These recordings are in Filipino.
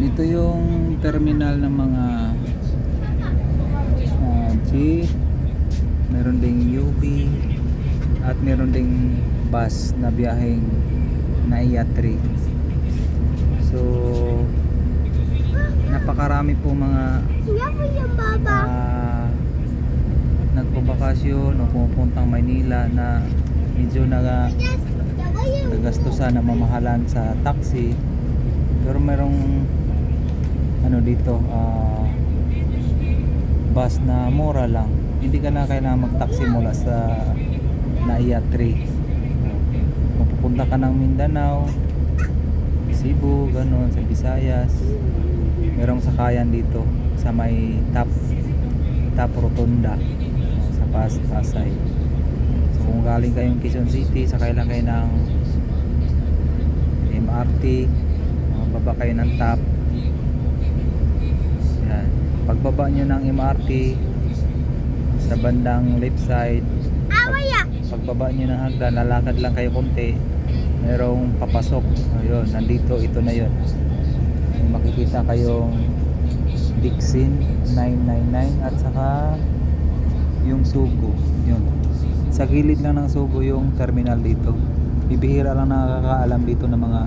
ito yung terminal ng mga uh, jeep, meron ding UV, at meron ding bus na biyaheng Naiya 3. So, napakarami po mga uh, nagpabakasyon o pumupuntang Maynila na medyo naga, yung nagastusan na mamahalan sa taxi. Pero merong ano dito ah, bus na mura lang. Hindi ka na kailangan mag-taxi mula sa Naiya 3 kung ka ng Mindanao Cebu, ganun, sa Visayas. Merong sakayan dito sa may top top rotunda sa Pas Pasay. So kung galing kayong Quezon City sakay lang kayo ng MRT uh, baba kayo ng yan pagbaba nyo ng MRT sa bandang left side awaya. pagbaba nyo ng hagdan lalakad lang kayo konti merong papasok. Ayun nandito ito na yun. May makikita kayong Dixin 999 at saka yung Sugo yun. Sa gilid lang ng Sugo yung terminal dito. Bibihira lang nakakaalam dito ng mga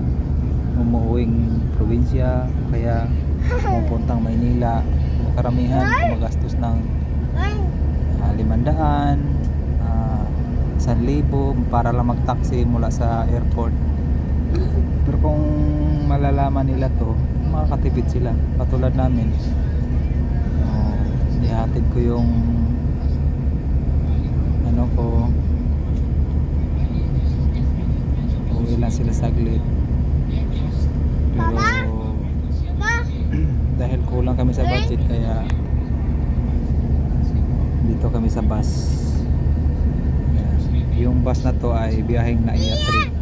umuuwing probinsya kaya pumupuntang Maynila karamihan gumagastos ng uh, limandaan, uh, libo para lang mag-taxi mula sa airport. Pero kung malalaman nila to, makakatipid sila. Katulad namin. Uh, ihatid ko yung ano ko uwi lang sila saglit. Kulang kami sa budget kaya dito kami sa bus. Yung bus na to ay biyaheng Naiya 3